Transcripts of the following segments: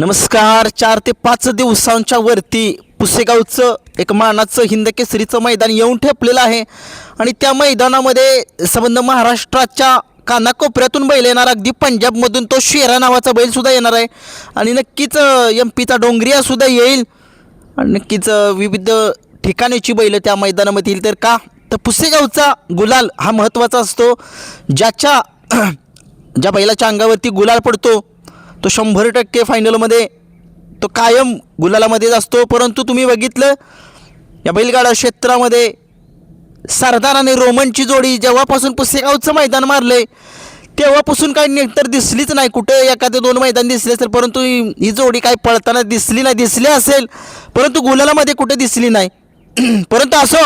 नमस्कार चार ते पाच दिवसांच्या वरती पुसेगावचं एक मानाचं हिंद केसरीचं मैदान येऊन ठेपलेलं आहे. आणि त्या मैदानामध्ये संबंध महाराष्ट्राच्या कानाकोपऱ्यातून बैल येणार. अगदी पंजाबमधून तो शेरा नावाचा बैलसुद्धा येणार आहे. आणि नक्कीच एम पीचा डोंगरियासुद्धा येईल. आणि नक्कीच विविध ठिकाणीची बैलं त्या मैदानामध्ये येईल. तर का? तर पुसेगावचा गुलाल हा महत्त्वाचा असतो. ज्याच्या ज्या बैलाच्या अंगावरती गुलाल पडतो तो शंभर टक्के फायनलमध्ये तो कायम गुलालामध्येच असतो. परंतु तुम्ही बघितलं या बैलगाडा क्षेत्रामध्ये सरदार आणि रोमनची जोडी जेव्हापासून पुसेगावचं मैदान मारलंय तेव्हापासून काही नीट तर दिसलीच नाही. कुठे एखादे दोन मैदान दिसले असेल परंतु ही ही जोडी काही पळताना दिसली नाही दिसली असेल परंतु गुलालामध्ये कुठे दिसली नाही. परंतु असो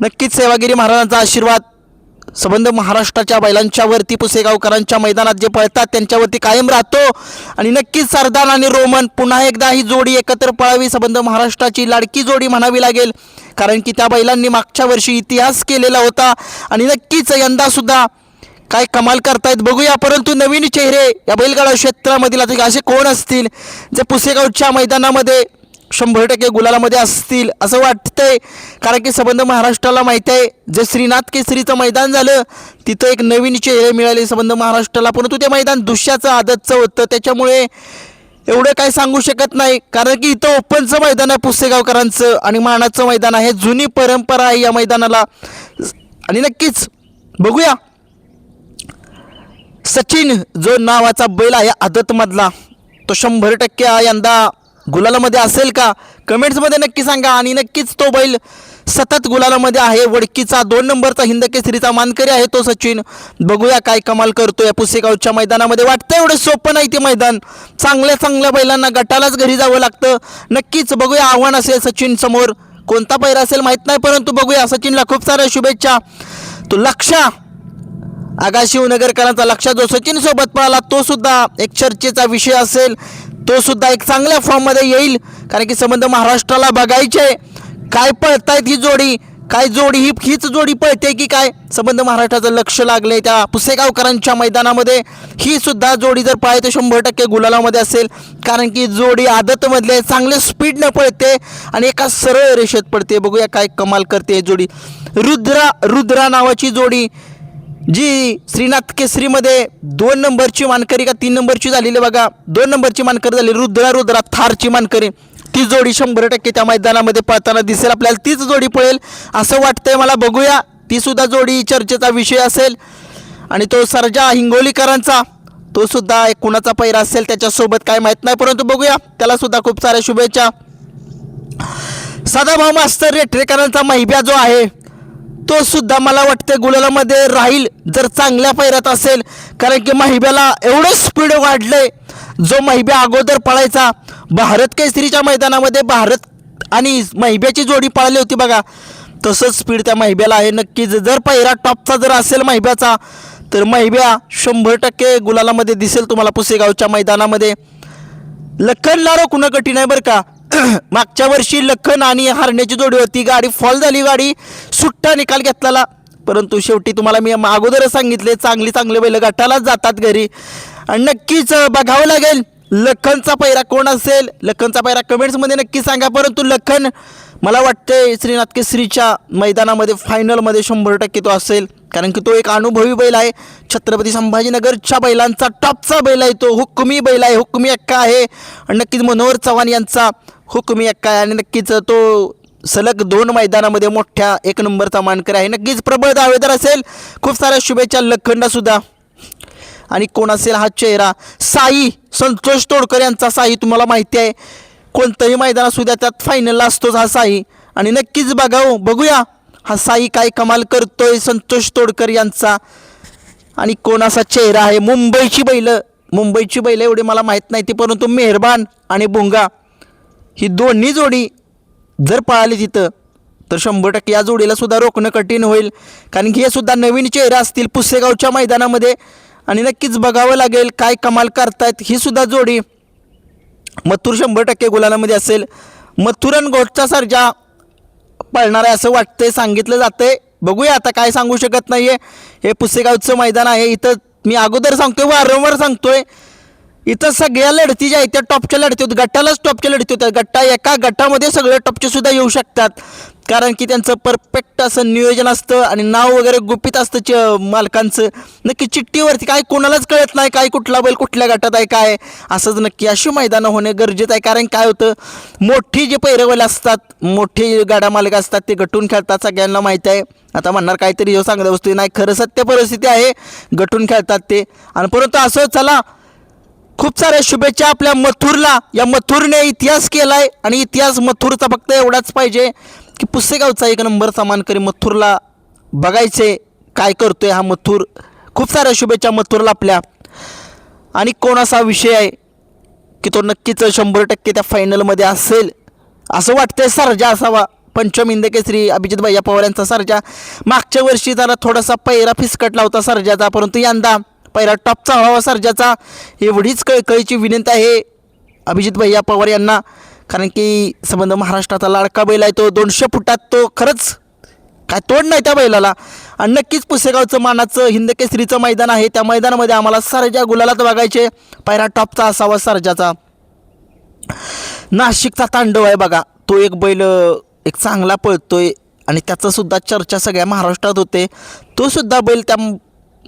नक्कीच सेवागिरी महाराजांचा आशीर्वाद संबंध महाराष्ट्राच्या बैलांच्या वरती पुसेगावकरांच्या मैदानात जे पळतात त्यांच्यावरती कायम राहतो. आणि नक्कीच सरदार आणि रोमन पुन्हा एकदा ही जोडी एकत्र पळावी संबंध महाराष्ट्राची लाडकी जोडी म्हणावी लागेल. कारण की त्या बैलांनी मागच्या वर्षी इतिहास केलेला होता. आणि नक्कीच यंदासुद्धा काय कमाल करतायत बघूया. परंतु नवीन चेहरे या बैलगाडा क्षेत्रामधील असे कोण असतील जे पुसेगावच्या मैदानामध्ये शंभर टक्के गुलालामध्ये असतील असं वाटतंय. कारण की संबंध महाराष्ट्राला माहीत आहे जे श्रीनाथ केसरीचं मैदान झालं तिथं एक नवीन चेहरे मिळाले संबंध महाराष्ट्राला. परंतु ते मैदान दुष्याचं आदतचं होतं. त्याच्यामुळे एवढं काय सांगू शकत नाही. कारण की इथं ओपनचं मैदान आहे पुसेगावकरांचं आणि मानाचं मैदान आहे. जुनी परंपरा आहे या मैदानाला. आणि नक्कीच बघूया. सचिन जो नावाचा बैल आहे आदतमधला तो शंभर टक्के यंदा गुलालामध्ये असेल का? कमेंट्समध्ये नक्की सांगा आणि नक्कीच तो बैल सतत गुलालामध्ये आहे. वडकीचा दोन नंबरचा हिंदकेसरीचा मानकरी आहे तो सचिन. बघूया काय कमाल करतोय पुसेगावच्या मैदानामध्ये. वाटतं एवढं सोपं नाही ते मैदान. चांगल्या चांगल्या बैलांना गटालाच घरी जावं लागतं. नक्कीच बघूया आव्हान असेल सचिन समोर. कोणता पैरा असेल माहीत नाही परंतु बघूया सचिनला खूप साऱ्या शुभेच्छा. तो लक्षा. आगा शिवनगरकरांचा लक्ष जो सचिन सोबत पळाला तो सुद्धा एक चर्चेचा विषय असेल. तो सुद्धा एक चांगल्या फॉर्ममध्ये येईल कारण की संबंध महाराष्ट्राला बघायचे काय पळतायत ही जोडी? काय जोडी ही हीच जोडी पळते की काय? संबंध महाराष्ट्राचं लक्ष लागले त्या पुसेगावकरांच्या मैदानामध्ये. ही सुद्धा जोडी जर पळते शंभर टक्के गुलालामध्ये असेल कारण की जोडी आदतमधले चांगले स्पीडनं पळते आणि एका सरळ रेषेत पडते बघूया काय कमाल करते जोडी. रुद्रा रुद्रा नावाची जोडी. जी श्रीनाथ केसरीमध्ये दोन नंबरची मानकरी का तीन नंबरची झालेली बघा. दोन नंबरची मानकरी झाली. रुद्रा रुद्रा थारची मानकरी. ती जोडी शंभर टक्के त्या मैदानामध्ये पळताना दिसेल. आपल्याला तीच जोडी पळेल असं वाटतंय मला. बघूया. ती सुद्धा जोडी चर्चेचा विषय असेल. आणि तो सरजा हिंगोलीकरांचा तो सुद्धा एक कुणाचा पैरा असेल त्याच्यासोबत काय माहीत नाही. परंतु बघूया. त्याला सुद्धा खूप साऱ्या शुभेच्छा. सदाभाऊ मास्तर रेटरेकरांचा महिब्या जो आहे तो सुद्धा मला वाटतं गुलालामध्ये राहील जर चांगल्या पैरात असेल. कारण की महिब्याला एवढं स्पीड वाढलंय. जो महिब्या अगोदर पळायचा भारत केसरीच्या मैदानामध्ये भारत आणि महिब्याची जोडी पळाली होती बघा. तसंच स्पीड त्या महिब्याला आहे. नक्कीच जर पहिरा टॉपचा जर असेल महिब्याचा तर महिब्या शंभर टक्के गुलालामध्ये दिसेल तुम्हाला पुसेगावच्या मैदानामध्ये. लखनलारो कुणा कठीण आहे बरं का? मागच्या वर्षी लखन आणि हरण्याची जोडी होती. गाडी फॉल झाली गाडी सुट्टा निकाल घेतलेला. परंतु शेवटी तुम्हाला मी अगोदरच सांगितले चांगली चांगले बैल गटालाच जातात घरी. आणि नक्कीच बघावं लागेल लखनचा पैरा कोण असेल? लखनचा पैरा कमेंट्समध्ये नक्की सांगा. परंतु लखन मला वाटते श्रीनाथ केसरीच्या मैदानामध्ये फायनलमध्ये शंभर टक्के तो असेल. कारण की तो एक अनुभवी बैल आहे. छत्रपती संभाजीनगरच्या बैलांचा टॉपचा बैल आहे तो. हुकमी बैल आहे. हुकमी अक्का आहे. आणि नक्कीच मनोहर चव्हाण यांचा हुकमी अक्का आहे. आणि नक्कीच तो सलग दोन मैदानामध्ये मोठ्या एक नंबरचा मानकर आहे. नक्कीच प्रबळ दावेदार असेल. खूप साऱ्या शुभेच्छा लखंडासुद्धा आणि कोण असेल हा चेहरा? साई संतोष तोडकर यांचा. साई तुम्हाला माहिती आहे. कोणतंही मैदान असू द्या त्यात फायनलला असतोच हा साई. आणि नक्कीच बघाऊ हो, बघूया. हा साई काय कमाल करतोय संतोष तोडकर यांचा. आणि कोण असा चेहरा आहे? मुंबईची बैलं. मुंबईची बैलं एवढी मला माहीत नाही ती परंतु मेहरबान आणि भुंगा ही दोन्ही जोडी जर पळाली तिथं तर शंभर टक्के या जोडीला सुद्धा रोखणं कठीण होईल. कारण की हे सुद्धा नवीन चेहरे असतील पुसेगावच्या मैदानामध्ये. आणि नक्कीच बघावं लागेल काय कमाल करतायत ही सुद्धा जोडी. मथुर शंभर टक्के गुलालामध्ये असेल. मथुरन घोटचा सर्जा पळणार आहे असं वाटतंय सांगितलं जातंय. बघूया आता काय सांगू शकत नाही आहे हे पुसेगावचं मैदान आहे. इथं मी अगोदर सांगतोय वारंवार सांगतोय. इथं सगळ्या लढती ज्या आहेत त्या टॉपच्या लढती होत. गटालाच टॉपच्या लढती होत्या गट्टा एका गटामध्ये सगळे टॉपचे सुद्धा येऊ शकतात. कारण की त्यांचं परफेक्ट असं नियोजन असतं आणि नाव वगैरे गुपित असतं च मालकांचं. नक्की चिठ्ठीवरती काय कोणालाच कळत नाही काय कुठला बैल कुठल्या गटात आहे काय असंच नक्की अशी मैदानं होणे गरजेचं आहे. कारण काय होतं मोठी जे पैरवले असतात मोठे गाडा मालक असतात ते गटून खेळतात सगळ्यांना माहीत आहे. आता म्हणणार काहीतरी ह्यो सांगत वस्तू नाही खरं सत्य परिस्थिती आहे गटून खेळतात ते. आणि परंतु असं चला खूप साऱ्या शुभेच्छा आपल्या मथुरला. या मथुरने इतिहास केलाय आणि इतिहास मथुरचा फक्त एवढाच पाहिजे की पुसेगावचा एक नंबर सामानकरी मथुरला बघायचे काय करतोय हा मथुर. खूप साऱ्या शुभेच्छा मथुरला आपल्या. आणि कोण असा विषय आहे की तो नक्कीच शंभर टक्के त्या फायनलमध्ये असेल? असं वाटतंय सरजा असावा. पंचम केसरी अभिजित भैया पवार यांचा सरजा. मागच्या वर्षी जरा थोडासा पैरा फिसकटला होता सरजाचा परंतु यंदा पहिला टॉपचा व्हावा सर्जाचा. एवढीच कळकळीची विनंती आहे अभिजित भैया पवार यांना. कारण की संबंध महाराष्ट्राचा लाडका बैल आहे तो दोनशे फुटात तो खरंच काय तोड नाही त्या बैलाला. आणि नक्कीच पुसेगावचं मानाचं हिंदकेसरीचं मैदान आहे. त्या मैदानामध्ये आम्हाला सरजा गुलालात बघायचे. पायरा टॉपचा असावा सरजाचा. नाशिकचा तांडव आहे बघा. तो एक बैल एक चांगला पळतोय. आणि त्याचंसुद्धा चर्चा सगळ्या महाराष्ट्रात होते. तो सुद्धा बैल त्या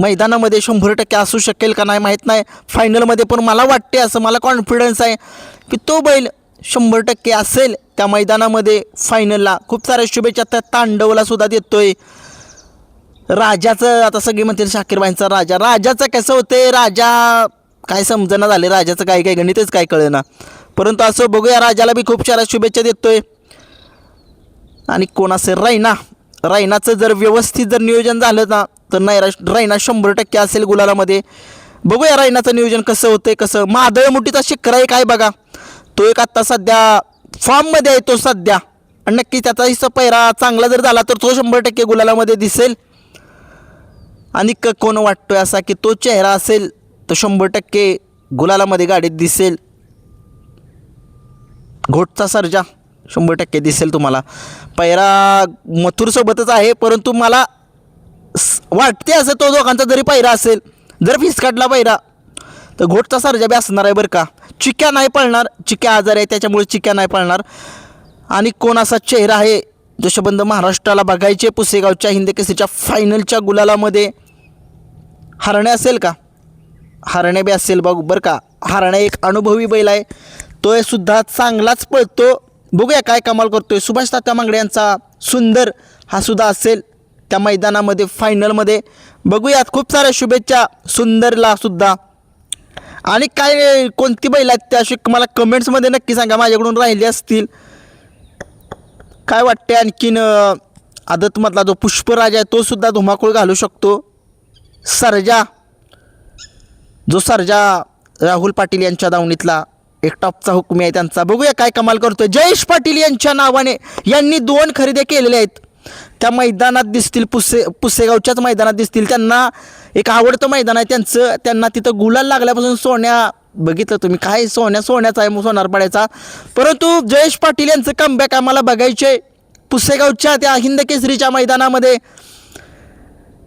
मैदानामध्ये शंभर टक्के असू शकेल का नाही माहीत नाही. फायनलमध्ये पण मला वाटते असं मला कॉन्फिडन्स आहे की तो बैल शंभर टक्के असेल त्या मैदानामध्ये फायनलला खूप साऱ्या शुभेच्छा त्या तांडवला सुद्धा देतोय. राजाचं आता सगळे म्हणतील शाकीरबाईंचा राजा. राजाचं कसं होते राजा काय समजना झाले राजाचं काय काय गणितच काय कळेना. परंतु असं बघूया राजाला बी खूप साऱ्या शुभेच्छा देतोय. आणि कोण असेल? रैना. रैनाचं जर व्यवस्थित जर नियोजन झालं ना तर नाही रैना शंभर टक्के असेल गुलालामध्ये. बघूया रैनाचं नियोजन कसं होतंय कसं मादळ मुठीचा शिखर आहे काय बघा. तो एक आत्ता सध्या फॉर्ममध्ये आहे तो सध्या. आणि नक्की त्याचा हिस्सा पैरा चांगला जर झाला तर तो शंभर टक्के गुलालामध्ये दिसेल. आणि क कोण वाटतोय असा की तो चेहरा असेल तो शंभर टक्के गुलालामध्ये गाडीत दिसेल. घोटचा सर्जा शंभर टक्के दिसेल तुम्हाला. पैरा मथुरसोबतच आहे परंतु मला वाटते असं तो दोघांचा जरी पायरा असेल जर फिसकाटला पायरा तर घोटचा सारजा बी असणार आहे बरं का. चिक्या नाही पळणार चिक्या आजार आहे त्याच्यामुळे चिक्या नाही पळणार. आणि कोण असा चेहरा आहे जशबंद महाराष्ट्राला बघायचे पुसेगावच्या हिंदकेसीच्या फायनलच्या गुलालामध्ये. हरणे असेल का? हरणे बी असेल बघ बरं का. हरणे एक अनुभवी बैल आहे तो सुद्धा चांगलाच पळतो. बघूया काय कमाल करतोय सुभाष तात्या मांगडे यांचा सुंदर हा सुद्धा असेल. त्या मैदानामध्ये फायनलमध्ये बघूयात खूप साऱ्या शुभेच्छा सुंदरला सुद्धा. आणि काय कोणती बैल आहेत त्या अशी मला कमेंट्समध्ये नक्की सांगा माझ्याकडून राहिली असतील. काय वाटते आणखीन आदतमधला जो पुष्पराज आहे तो सुद्धा धुमाकूळ घालू शकतो. सरजा. जो सरजा राहुल पाटील यांच्या दावणीतला एक टॉपचा हुकमी आहे त्यांचा. बघूया काय कमाल करतोय. जयेश पाटील यांच्या नावाने यांनी दोन खरेदी केलेल्या आहेत. त्या मैदानात दिसतील पुसे पुसेगावच्याच मैदानात दिसतील. त्यांना एक आवडतं मैदान आहे त्यांचं. त्यांना तिथं गुलाल लागल्यापासून सोन्या बघितलं तुम्ही. काय सोन्या सोन्याचा आहे सोनारपाड्याचा. परंतु जयेश पाटील यांचं कमबॅक आम्हाला बघायचे पुसेगावच्या त्या हिंद केसरीच्या मैदानामध्ये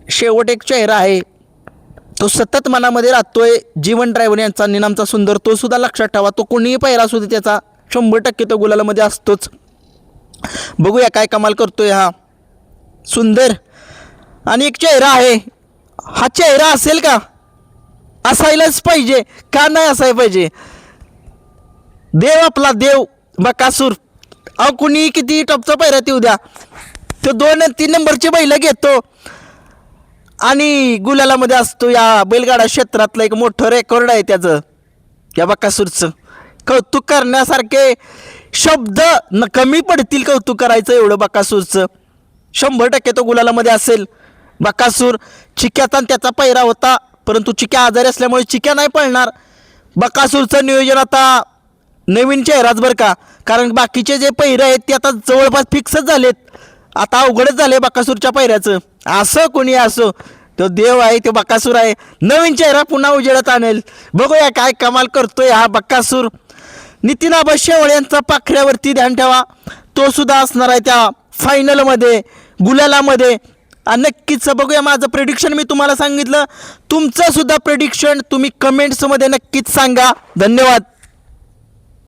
शेवट एक चेहरा आहे. तो सतत मनामध्ये राहतोय. जीवन ड्रायव्हर यांचा निनामचा सुंदर. तो सुद्धा लक्षात ठेवा. तो कोणीही पहिला असू दे त्याचा. शंभर टक्के तो गुलालामध्ये असतोच. बघूया काय कमाल करतोय हा. सुंदर. आणि एक चेहरा आहे. हा चेहरा असेल का? असायलाच पाहिजे. का नाही असायला पाहिजे? देव आपला देव. बकासूर. अहो कुणी किती टॉपचा पैरात येऊ द्या. तो दोन तीन नंबरची बैल घेतो. आणि गुलालामध्ये असतो या बैलगाडा क्षेत्रातलं एक मोठं रेकॉर्ड आहे त्याचं. या बकासूरचं. कौतुक करण्यासारखे शब्द न कमी पडतील कौतुक करायचं एवढं बकासूरचं. शंभर टक्के तो गुलालामध्ये असेल. बकासूर चिक्याचा आणि त्याचा पैरा होता परंतु चिक्या आजारी असल्यामुळे चिक्या नाही पळणार. बकासूरचं नियोजन आता नवीन चेहराच बरं का कारण बाकीचे जे पहिरे आहेत ते आता जवळपास फिक्सच झालेत. आता अवघडच झाले बकासूरच्या पहिऱ्याचं असं कोणी असो तो देव आहे तो बकासूर आहे. नवीन चेहरा पुन्हा उजेडत आणेल. बघूया काय कमाल करतोय हा बकासूर. नितीन आबा शेवळ यांचा पाखऱ्यावरती ध्यान ठेवा. तो सुद्धा असणार आहे त्या फायनलमध्ये गुलालामध्ये. आणि नक्कीच. बघूया माझं प्रेडिक्शन मी तुम्हाला सांगितलं. तुमचंसुद्धा प्रेडिक्शन तुम्ही कमेंट्समध्ये नक्कीच सांगा. धन्यवाद.